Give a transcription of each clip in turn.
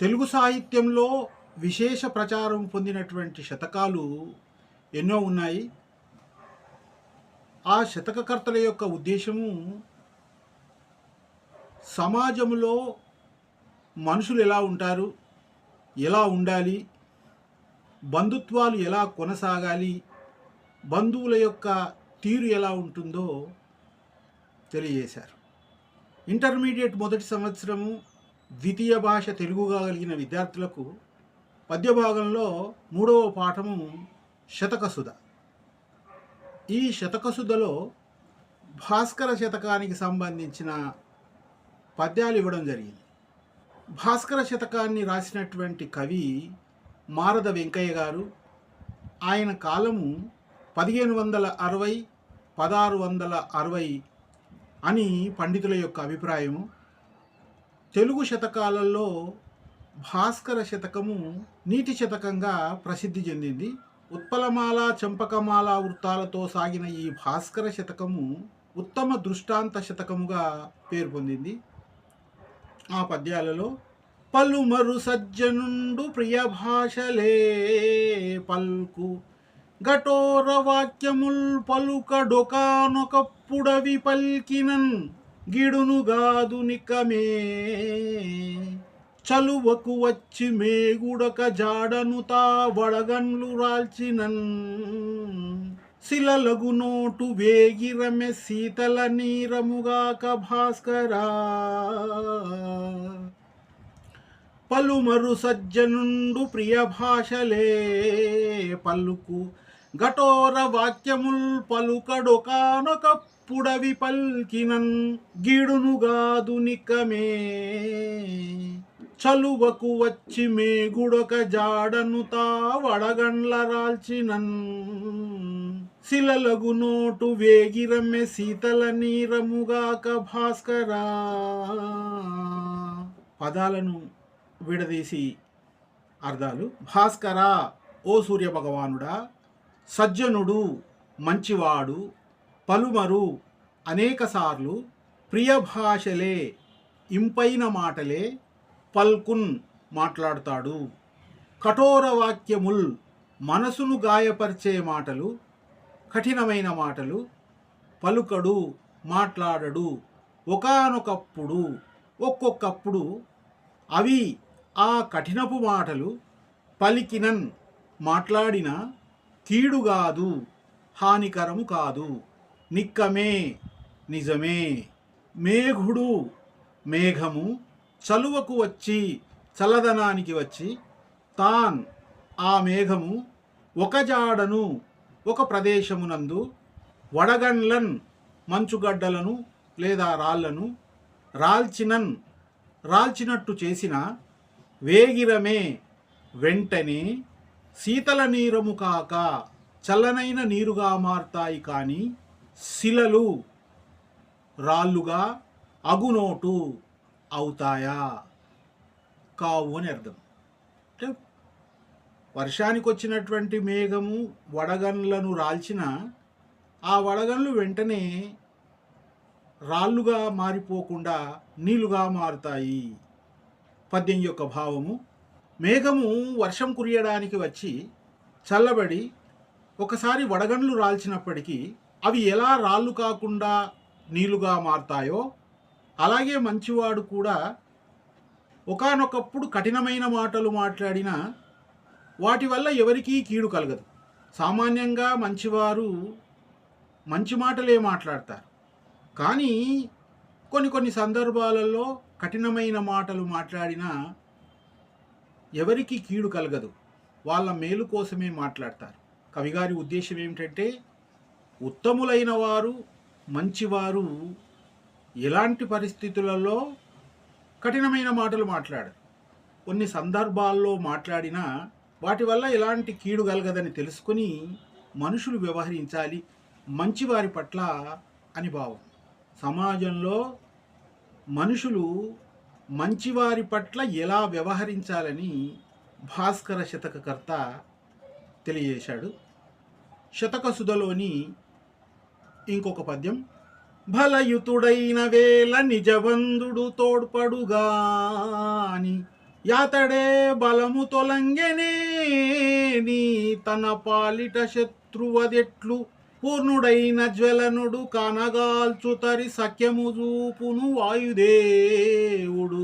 తెలుగు సాహిత్యంలో విశేష ప్రచారం పొందినటువంటి శతకాలు ఎన్నో ఉన్నాయి. ఆ శతకకర్తల యొక్క ఉద్దేశము సమాజంలో మనుషులు ఎలా ఉంటారు ఎలా ఉండాలి బంధుత్వాలు ఎలా కొనసాగాలి బంధువుల యొక్క తీరు ఎలా ఉంటుందో తెలియజేశారు. ఇంటర్మీడియట్ మొదటి సంవత్సరము ద్వితీయ భాష తెలుగుగా కలిగిన విద్యార్థులకు పద్య భాగంలో మూడవ పాఠము శతకసుధ. ఈ శతకసుధలో భాస్కర శతకానికి సంబంధించిన పద్యాలు ఇవ్వడం జరిగింది. భాస్కర శతకాన్ని రాసినటువంటి కవి మారద వెంకయ్య గారు ఆయన కాలము పదిహేను వందల అరవై పదహారు వందల అరవై అని పండితుల యొక్క అభిప్రాయము. తెలుగు శతకాలలో భాస్కర శతకము నీటి శతకంగా ప్రసిద్ధి చెందింది. ఉత్పలమాల చంపకమాల వృత్తాలతో సాగిన ఈ భాస్కర శతకము ఉత్తమ దృష్టాంత శతకముగా పేరు పొందింది. ఆ పద్యాలలో పలుమరు సజ్జనుండు ప్రియ భాషలే పల్కు ఘటోర వాక్యముల్ పలుకడొకానొకప్పుడవి పల్కినన్ గిడునుగాదు నికమే. చలువకు వచ్చి మేగుడక జాడను తా వడగన్లు రాల్చినన్. శిలలగు నోటు వేగిరమె శీతల నీరముగాక భాస్కరా. పలుమరు సజ్జనుండు ప్రియ భాషలే పలుకు ఘటోర వాక్యముల్ పలుకడొకానొకప్పుడవి పల్కినన్ గిడునుగాదు నికమే. చలువకు వచ్చి మేగుడొక జాడను తావడగండ్ల రాల్చినన్. శిలలగు నోటు వేగిరమ్మె శీతల నీరముగాక భాస్కరా. పదాలను విడదీసి అర్థాలు. భాస్కరా ఓ సూర్య భగవానుడా సజ్జనుడు మంచివాడు పలుమరు అనేకసార్లు ప్రియ భాషలే ఇంపైన మాటలే పల్కున్ మాట్లాడతాడు. కఠోర వాక్యముల్ మనసును గాయపరిచే మాటలు కఠినమైన మాటలు పలుకడు మాట్లాడడు. ఒకానొకప్పుడు ఒక్కొక్కప్పుడు అవి ఆ కఠినపు మాటలు పలికినన్ మాట్లాడిన కీడు కాదు హానికరము కాదు. నిక్కమే నిజమే. మేఘుడు మేఘము చలువకు వచ్చి చల్లదనానికి వచ్చి తాన్ ఆ మేఘము ఒక జాడను ఒక ప్రదేశమునందు వడగండ్లన్ మంచుగడ్డలను లేదా రాళ్ళను రాల్చినన్ రాల్చినట్టు చేసిన వేగిరమే వెంటనే శీతల నీరము కాక చల్లనైన నీరుగా మారుతాయి కానీ శిలలు రాళ్ళుగా అగునోటు అవుతాయా? కావు అని అర్థం. అంటే వర్షానికి వచ్చినటువంటి మేఘము వడగన్లను రాల్చిన ఆ వడగన్లు వెంటనే రాళ్ళుగా మారిపోకుండా నీళ్ళుగా మారుతాయి. పద్యం యొక్క భావము మేఘము వర్షం కురియడానికి వచ్చి చల్లబడి ఒకసారి వడగండ్లు రాల్చినప్పటికీ అవి ఎలా రాళ్ళు కాకుండా నీళ్ళుగా మారుతాయో అలాగే మంచివాడు కూడా ఒకానొకప్పుడు కఠినమైన మాటలు మాట్లాడిన వాటి వల్ల ఎవరికీ కీడు కలగదు. సామాన్యంగా మంచివారు మంచి మాటలే మాట్లాడతారు. కానీ కొన్ని కొన్ని సందర్భాలలో కఠినమైన మాటలు మాట్లాడినా ఎవరికి కీడు కలగదు. వాళ్ళ మేలు కోసమే మాట్లాడతారు. కవిగారి ఉద్దేశం ఏమిటంటే ఉత్తములైన వారు మంచివారు ఎలాంటి పరిస్థితులలో కఠినమైన మాటలు మాట్లాడరు. కొన్ని సందర్భాల్లో మాట్లాడినా వాటి వల్ల ఎలాంటి కీడు కలగదని తెలుసుకుని మనుషులు వ్యవహరించాలి. మంచివారి పట్ల అని భావం. సమాజంలో మనుషులు మంచివారి పట్ల ఎలా వ్యవహరించాలని భాస్కర శతకకర్త తెలియజేశాడు. శతక సుధలోని ఇంకొక పద్యం బలయుతుడైన వేళ నిజబంధుడు తోడ్పడుగాని యాతడే బలము తొలంగెనే నీ తన పాలిట శత్రువదెట్లు పూర్ణుడైన జ్వలనుడు కనగాల్చు తరి సఖ్యము చూపును వాయుదేవుడు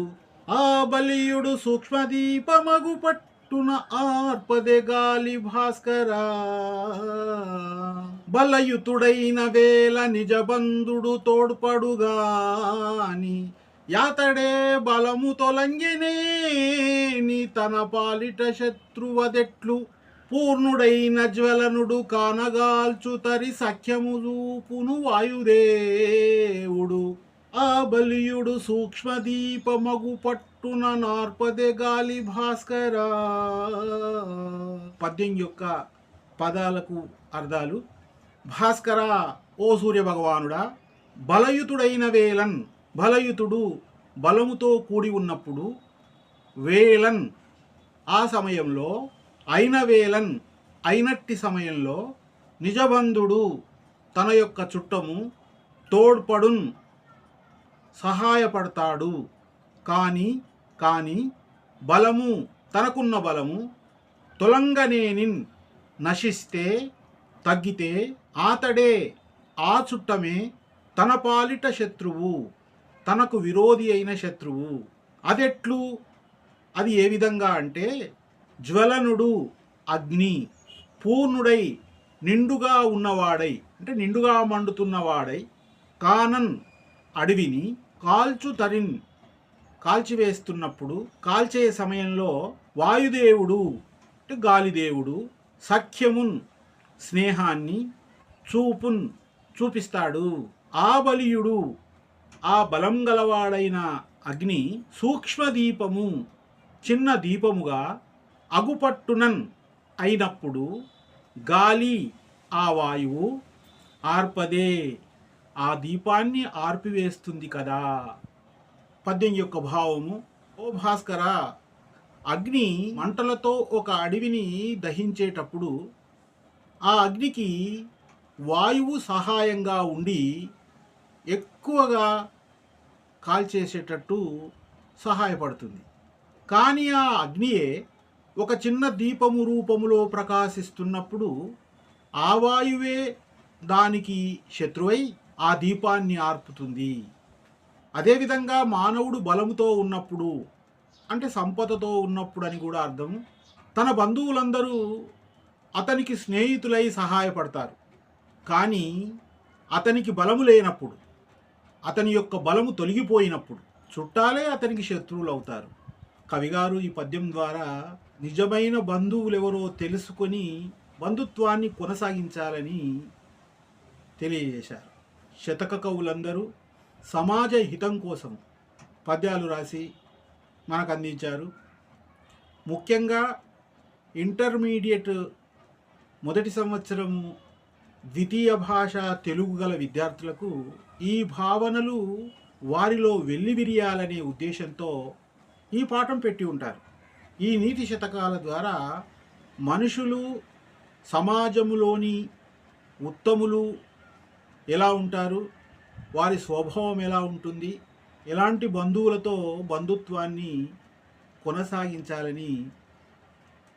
ఆ బలియుడు సూక్ష్మదీపమగు పట్టున ఆర్పదే గాలి భాస్కరా. బలయుతుడైన వేల నిజబంధుడు తోడ్పడుగాని యాతడే బలము తొలంగినే నీ తన పాలిట శత్రువదెట్లు పూర్ణుడైన జ్వలనుడు కానగాల్చు తరి సఖ్యము చూపును వాయుదేవుడు. ఆ బలియుడు సూక్ష్మదీపమగు పట్టున నార్పదే గాలి భాస్కరా. పద్యం యొక్క పదాలకు అర్థాలు. భాస్కర ఓ సూర్య భగవానుడా బలయుతుడైన వేలన్ బలయుతుడు బలముతో కూడి ఉన్నప్పుడు వేలన్ ఆ సమయంలో అయినవేలన్ అయినట్టి సమయంలో నిజబంధుడు తన యొక్క చుట్టము తోడ్పడున్ సహాయపడతాడు. కానీ కానీ బలము తనకున్న బలము తొలంగనేనిన్ నశిస్తే తగ్గితే ఆతడే ఆ చుట్టమే తన పాలిట శత్రువు తనకు విరోధి అయిన శత్రువు. అదెట్లు? అది ఏ విధంగా అంటే జ్వలనుడు అగ్ని పూర్ణుడై నిండుగా ఉన్నవాడై అంటే నిండుగా మండుతున్నవాడై కానన్ అడవిని కాల్చు తరిన్ కాల్చివేస్తున్నప్పుడు కాల్చే సమయంలో వాయుదేవుడు అంటే గాలిదేవుడు సఖ్యమున్ స్నేహాన్ని చూపున్ చూపిస్తాడు. ఆ బలియుడు ఆ బలం గలవాడైన అగ్ని సూక్ష్మ దీపము చిన్న దీపముగా అగుపట్టునన్ అయినప్పుడు గాలి ఆ వాయువు ఆర్పదే. ఆ దీపాన్ని ఆర్పివేస్తుంది కదా. పద్యం యొక్క భావము ఓ భాస్కర అగ్ని మంటలతో ఒక అడవిని దహించేటప్పుడు ఆ అగ్నికి వాయువు సహాయంగా ఉండి ఎక్కువగా కాల్చేసేటట్టు సహాయపడుతుంది. కానీ ఆ అగ్నియే ఒక చిన్న దీపము రూపములో ప్రకాశిస్తున్నప్పుడు ఆ వాయువే దానికి శత్రువై ఆ దీపాన్ని ఆర్పుతుంది. అదేవిధంగా మానవుడు బలముతో ఉన్నప్పుడు అంటే సంపదతో ఉన్నప్పుడు అని కూడా అర్థం. తన బంధువులందరూ అతనికి స్నేహితులై సహాయపడతారు. కానీ అతనికి బలము లేనప్పుడు అతని యొక్క బలము తొలగిపోయినప్పుడు చుట్టాలే అతనికి శత్రువులు అవుతారు కవిగారు ఈ పద్యం ద్వారా నిజమైన బంధువులు ఎవరో తెలుసుకొని బంధుత్వాన్ని కొనసాగించాలని తెలియజేశారు. శతక కవులందరూ సమాజ హితం కోసం పద్యాలు రాసి మనకు అందించారు. ముఖ్యంగా ఇంటర్మీడియట్ మొదటి సంవత్సరం ద్వితీయ భాష తెలుగు గల విద్యార్థులకు ఈ భావనలు వారిలో వెల్లివిరియాలనే ఉద్దేశంతో ఈ పాఠం పెట్టి ఉంటారు. ఈ నీతి శతకాల ద్వారా మనుషులు సమాజములోని ఉత్తములు ఎలా ఉంటారు? వారి స్వభావం ఎలా ఉంటుంది? ఎలాంటి బంధువులతో బంధుత్వాన్ని కొనసాగించాలని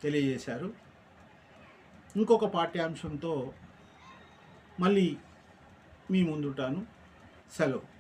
తెలియజేశారు. ఇంకొక పాఠ్యాంశంతో మళ్ళీ మీ ముందుంటాను. సెలవు.